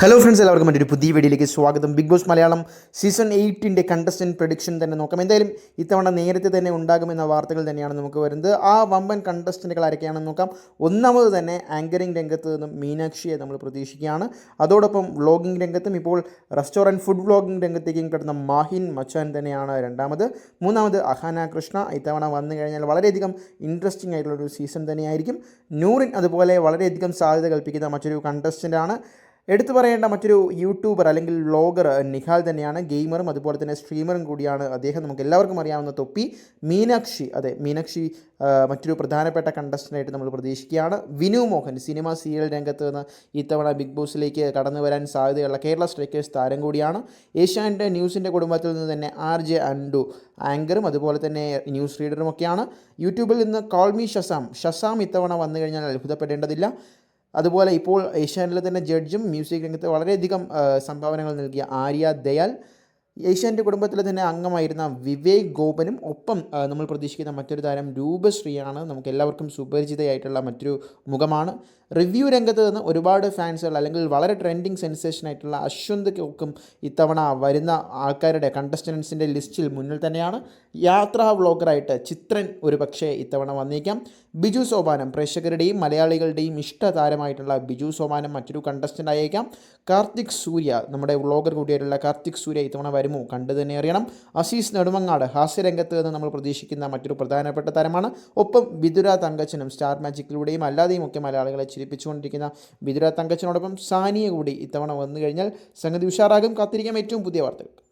Hello friends എല്ലാവർക്കും മറ്റൊരു പുതിയ വീഡിയോയിലേക്ക് സ്വാഗതം. ബിഗ് ബോസ് മലയാളം സീസൺ എയ്റ്റിന്റെ കണ്ടസ്റ്റന്റ് പ്രഡിക്ഷൻ തന്നെ നോക്കാം. എന്തായാലും ഇത്തവണ നേരത്തെ തന്നെ ഉണ്ടാകുമെന്ന വാർത്തകൾ തന്നെയാണ് നമുക്ക് വരുന്നത്. ആ വമ്പൻ കണ്ടസ്റ്റന്റുകൾ ആരൊക്കെയാണെന്ന് നോക്കാം. ഒന്നാമത് തന്നെ ആങ്കറിംഗ് രംഗത്ത് നിന്നും മീനാക്ഷിയെ നമ്മൾ പ്രതീക്ഷിക്കുകയാണ്. അതോടൊപ്പം വ്ളോഗിംഗ് രംഗത്തും ഇപ്പോൾ റെസ്റ്റോറന്റ് ഫുഡ് വ്ളോഗിംഗ് രംഗത്തേക്കും കിടന്ന മാഹിൻ മച്ചാൻ തന്നെയാണ് രണ്ടാമത്. മൂന്നാമത് അഹാന കൃഷ്ണ. ഇത്തവണ വന്നു കഴിഞ്ഞാൽ വളരെയധികം ഇൻട്രസ്റ്റിംഗ് ആയിട്ടുള്ളൊരു സീസൺ തന്നെയായിരിക്കും. നൂറിൻ അതുപോലെ വളരെയധികം സാധ്യത കൽപ്പിക്കുന്ന മറ്റൊരു കണ്ടസ്റ്റന്റാണ് എടുത്തു പറയേണ്ട മറ്റൊരു യൂട്യൂബർ അല്ലെങ്കിൽ വ്ളോഗർ നിഹാൽ തന്നെയാണ്. ഗെയിമറും അതുപോലെ തന്നെ സ്ട്രീമറും കൂടിയാണ് അദ്ദേഹം. നമുക്ക് എല്ലാവർക്കും അറിയാവുന്ന തൊപ്പി മീനാക്ഷി. അതെ മീനാക്ഷി മറ്റൊരു പ്രധാനപ്പെട്ട കണ്ടസ്റ്റന്റായിട്ട് നമ്മൾ പ്രതീക്ഷിക്കുകയാണ്. വിനു മോഹൻ സിനിമ സീരിയൽ രംഗത്ത് നിന്ന് ഇത്തവണ ബിഗ് ബോസിലേക്ക് കടന്നു വരാൻ സാധ്യതയുള്ള കേരള സ്ട്രൈക്കേഴ്സ് താരം കൂടിയാണ്. ഏഷ്യാനെറ്റ് ന്യൂസിന്റെ കുടുംബത്തിൽ നിന്ന് തന്നെ ആർ ജെ അൻഡു ആങ്കറും അതുപോലെ തന്നെ ന്യൂസ് റീഡറും ഒക്കെയാണ്. യൂട്യൂബിൽ നിന്ന് കോൾമി ഷസാം. ഷസാം ഇത്തവണ വന്നു കഴിഞ്ഞാൽ അത്ഭുതപ്പെടേണ്ടതില്ല. അതുപോലെ ഇപ്പോൾ ഏഷ്യാനിലെ തന്നെ ജഡ്ജും മ്യൂസിക് രംഗത്ത് വളരെയധികം സംഭാവനകൾ നൽകിയ ആര്യ ദയാൽ. ഏഷ്യാന്റെ കുടുംബത്തിലെ തന്നെ അംഗമായിരുന്ന വിവേക് ഗോപനും ഒപ്പം നമ്മൾ പ്രതീക്ഷിക്കുന്ന മറ്റൊരു താരം രൂപശ്രീയാണ്. നമുക്ക് എല്ലാവർക്കും സുപരിചിതയായിട്ടുള്ള മറ്റൊരു മുഖമാണ്. റിവ്യൂ രംഗത്ത് നിന്ന് ഒരുപാട് ഫാൻസുകൾ അല്ലെങ്കിൽ വളരെ ട്രെൻഡിങ് സെൻസേഷൻ ആയിട്ടുള്ള അശ്വന്ത് കോക്കും ഇത്തവണ വരുന്ന ആൾക്കാരുടെ കണ്ടസ്റ്റൻസിന്റെ ലിസ്റ്റിൽ മുന്നിൽ തന്നെയാണ്. യാത്രാ വ്ളോഗറായിട്ട് ചിത്രൻ ഒരു പക്ഷേ ഇത്തവണ വന്നേക്കാം. ബിജു സോപാനം. പ്രേക്ഷകരുടെയും മലയാളികളുടെയും ഇഷ്ട താരമായിട്ടുള്ള ബിജു സോപാനം മറ്റൊരു കണ്ടസ്റ്റന്റ് ആയേക്കാം. കാർത്തിക് സൂര്യ. നമ്മുടെ വ്ളോഗർ കൂടിയായിട്ടുള്ള കാർത്തിക് സൂര്യ ഇത്തവണ വരുമോ? കണ്ടു തന്നെ അറിയണം. അസീസ് നെടുമങ്ങാട്. ഹാസ്യരംഗത്ത് നിന്ന് നമ്മൾ പ്രതീക്ഷിക്കുന്ന മറ്റൊരു പ്രധാനപ്പെട്ട താരമാണ്. ഒപ്പം വിദുര തങ്കച്ചനും സ്റ്റാർ മാജിക്കിലൂടെയും അല്ലാതെയും ഒക്കെ മലയാളികളെ ചിരിപ്പിച്ചുകൊണ്ടിരിക്കുന്ന വിദുര തങ്കച്ചനോടൊപ്പം സാനിയ കൂടി ഇത്തവണ വന്നു കഴിഞ്ഞാൽ സംഗതി ഉഷാറാകും. കാത്തിരിക്കാം. ഏറ്റവും പുതിയ വാർത്തകൾ